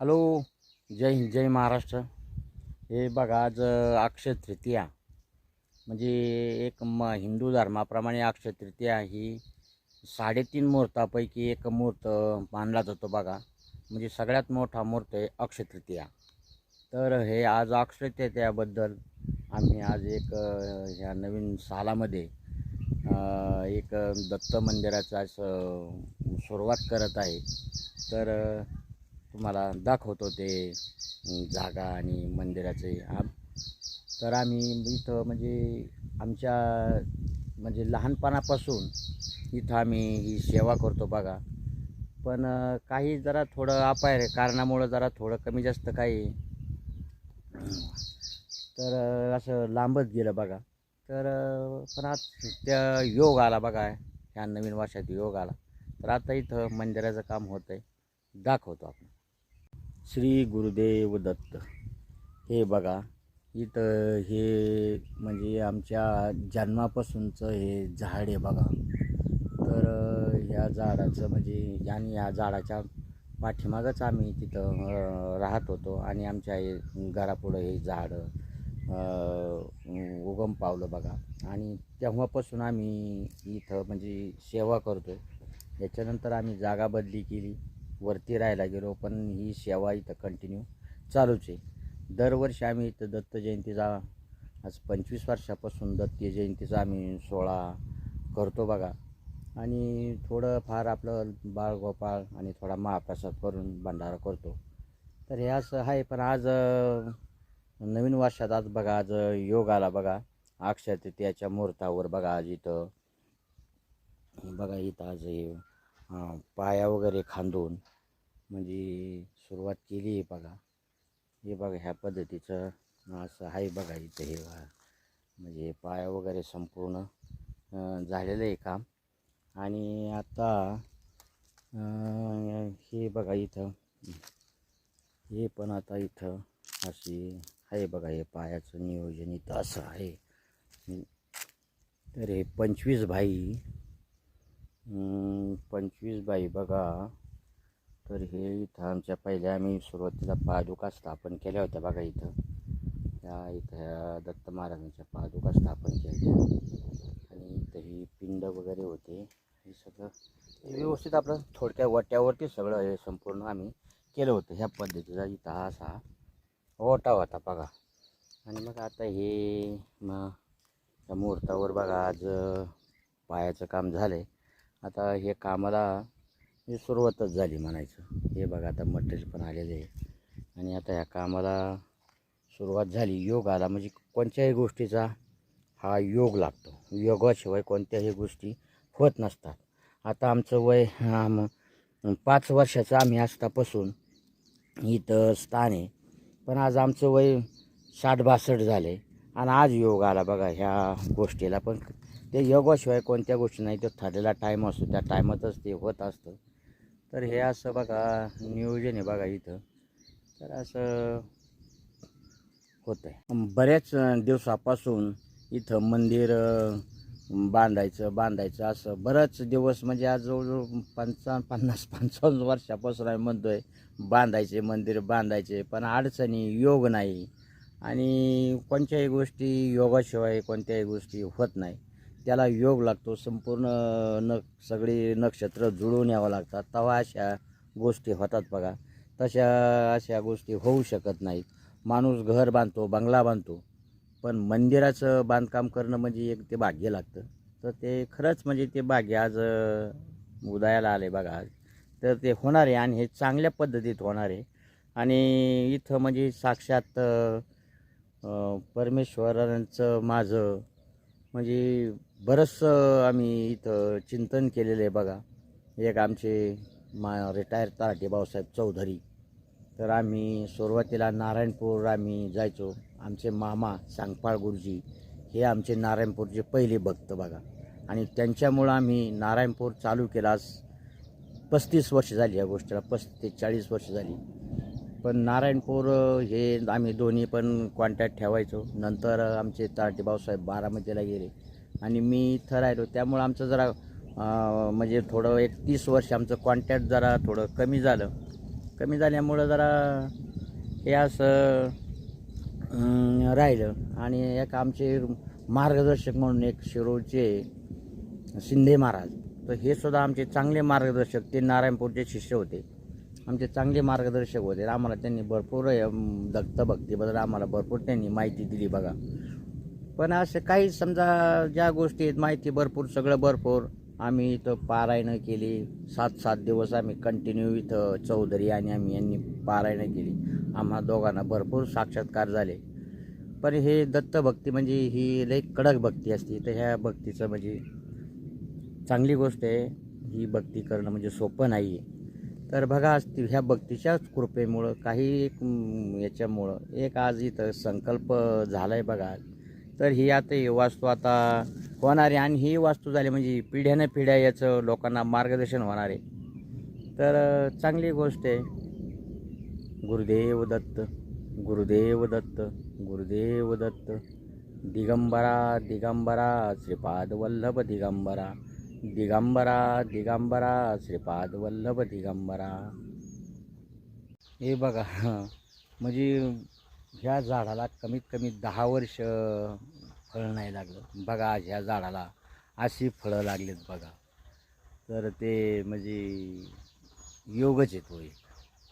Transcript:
Hello जय हिंद जय महाराष्ट्र. हे बघा आज अक्षय तृतीया. म्हणजे एक म हिंदू धर्माप्रमाणे अक्षय तृतीया ही साडेतीन मुहूर्तापैकी एक मुहूर्त मानला जातो बघा. म्हणजे सगळ्यात मोठा मुहूर्त आहे अक्षय तृतीया. तर हे आज अक्षय तृतीयाबद्दल आम्ही आज एक ह्या नवीन सालामध्ये एक दत्त मंदिराचा सुरुवात करत आहे. तर तुम्हाला दाखवतो ते जागा आणि मंदिराचे आम तर आम्ही इथं म्हणजे आमच्या म्हणजे लहानपणापासून इथं आम्ही ही सेवा करतो बघा. पण काही जरा थोडं अपाय कारणामुळं जरा थोडं कमी जास्त काही. तर असं लांबच गेलं बघा. तर पण आज त्या योग आला बघा ह्या नवीन वर्षात योग आला. तर आता इथं मंदिराचं काम होतं आहे दाखवतो आपण. श्री गुरुदेव दत्त. हे बघा इथं हे म्हणजे आमच्या जन्मापासूनचं हे झाड आहे बघा. तर ह्या झाडाचं म्हणजे आणि ह्या झाडाच्या पाठीमागच आम्ही तिथं राहत होतो आणि आमच्या हे घरापुढं हे झाडं उगम पावलं बघा. आणि तेव्हापासून आम्ही इथं म्हणजे सेवा करतो आहे याच्यानंतर आम्ही जागा बदली केली. वरती राहायला गेलो पण ही सेवा इथं कंटिन्यू चालूच आहे. दरवर्षी आम्ही इथं दत्त जयंतीचा आज पंचवीस वर्षापासून दत्त जयंतीचा आम्ही सोहळा करतो बघा. आणि थोडं फार आपलं बाळगोपाळ आणि थोडा महाप्रसाद करून भंडारा करतो. तर हे असं आहे पण आज नवीन वर्षात आज बघा आज योग आला बघा. अक्षर तृतीयाच्या मुहूर्तावर बघा आज इथं. बघा इथं आज हे पाया वगैरे खांदून म्हणजे सुरुवात केली आहे बघा. हे बघा ह्या पद्धतीचं असं आहे बघा इथं हे बघा. म्हणजे पाया वगैरे संपूर्ण झालेलं आहे काम. आणि आता हे बघा इथं. हे पण आता इथं अशी आहे बघा हे पायाचं नियोजन इथं असं आहे. तर हे पंचवीस भाई बाई बघा. तर हे इथं आमच्या पहिल्या आम्ही सुरुवातीला पादुका स्थापन केल्या होत्या बघा इथं. त्या इथं दत्त महाराजांच्या पादुका स्थापन केल्या. आणि इथं ही पिंड वगैरे होते. हे सगळं व्यवस्थित आपलं थोडक्या वट्यावरती सगळं हे संपूर्ण आम्ही केलं होतं. ह्या पद्धतीचा इथं हा असा ओटा होता बघा. आणि मग आता हे मग त्या मुहूर्तावर बघा आज पायाचं काम झालं आहे आता हे कामाला ही सुरुवातच झाली म्हणायचं. हे बघा आता मटेरियल पण आलेलं आहे. आणि आता ह्या कामाला सुरुवात झाली. योग आला म्हणजे कोणत्याही गोष्टीचा हा योग लागतो. योगाशिवाय कोणत्याही गोष्टी होत नसतात. आता आमचं वय हा मग पाच वर्षाचं आम्ही असतापासून इथं स्थान आहे. पण आज आमचं वय साठ बासष्ट झाले. आणि आज योग आला बघा ह्या गोष्टीला. पण ते योगाशिवाय कोणत्या गोष्टी नाही. तो ठरलेला टाईम असतो. त्या टायमातच ते होत असतं. तर हे असं बघा नियोजन आहे बघा इथं. तर असं होतं आहे बऱ्याच दिवसापासून इथं मंदिर बांधायचं बांधायचं असं बरंच दिवस म्हणजे आज जवळजवळ पंचा पन्नास पंचावन्न वर्षापासून आम्ही म्हणतो आहे बांधायचे मंदिर बांधायचे पण अडचणी योग नाही. आणि कोणत्याही गोष्टी योगाशिवाय कोणत्याही गोष्टी होत नाही. त्याला योग लागतो. संपूर्ण न सगळी नक्षत्र जुळून यावं लागतात. तेव्हा अशा गोष्टी होतात बघा. तशा अशा गोष्टी होऊ शकत नाहीत. माणूस घर बांधतो बंगला बांधतो. पण मंदिराचं बांधकाम करणं म्हणजे एक ते भाग्य लागतं. तर ते खरंच म्हणजे ते भाग्य आज उदयाला आले बघा आज. तर ते होणार आहे आणि हे चांगल्या पद्धतीत होणार आहे. आणि इथं म्हणजे साक्षात परमेश्वरांचं माझं म्हणजे बरंचसं आम्ही इथं चिंतन केलेलं आहे बघा. एक आमचे मा रिटायर तराटे भाऊसाहेब चौधरी. तर आम्ही सुरुवातीला नारायणपूर आम्ही जायचो. आमचे मामा सांगपाळ गुरुजी हे आमचे नारायणपूरचे पहिले भक्त बघा. आणि त्यांच्यामुळं आम्ही नारायणपूर चालू केलास पस्तीस वर्ष झाली या गोष्टीला पस्तीस चाळीस वर्ष झाली. पण नारायणपूर हे आम्ही दोन्ही पण कॉन्टॅक्ट ठेवायचो. नंतर आमचे तळटीभाऊसाहेब बारामतीला गेले. आणि मी इथं राहिलो. त्यामुळं आमचं जरा म्हणजे थोडं एक तीस वर्ष आमचं कॉन्टॅक्ट जरा थोडं कमी झालं. कमी झाल्यामुळं जरा हे असं राहिलं. आणि एक आमचे मार्गदर्शक म्हणून एक शिरोचे शिंदे महाराज. तर हे सुद्धा आमचे चांगले मार्गदर्शक ते नारायणपूरचे शिष्य होते. आमचे चांगले मार्गदर्शक होते. आम्हाला त्यांनी भरपूर अं, दत्तभक्तीबद्दल आम्हाला भरपूर त्यांनी माहिती दिली बघा. पण असं काही समजा ज्या गोष्टी आहेत माहिती भरपूर सगळं भरपूर आम्ही इथं पारायणं केली. सात सात दिवस आम्ही कंटिन्यू इथं चौधरी आणि आम्ही यांनी पारायणं केली. आम्हा दोघांना भरपूर साक्षात्कार झाले. पण हे दत्तभक्ती म्हणजे ही लई कडक भक्ती असते. तर ह्या भक्तीचं म्हणजे चांगली गोष्ट आहे. ही भक्ती करणं म्हणजे सोपं नाही आहे तर बघा आज ह्या भक्तीच्याच कृपेमुळं काही एक याच्यामुळं एक आज इथं संकल्प झाला आहे बघा. तर ही आता ही वास्तू आता होणार आहे आणि ही वास्तू झाली म्हणजे पिढ्यानं पिढ्या याचं लोकांना मार्गदर्शन होणार आहे. तर चांगली गोष्ट आहे. गुरुदेव दत्त गुरुदेव दत्त गुरुदेव दत्त दिगंबरा दिगंबरा श्रीपाद वल्लभ दिगंबरा दिगंबरा दिगंबरा श्रीपाद वल्लभ दिगंबरा. हे बघा म्हणजे ह्या झाडाला कमीत कमी दहा वर्ष फळ नाही लागलं. बघा आज ह्या झाडाला अशी फळं लागलीत बघा. तर ते म्हणजे योगच येतो एक.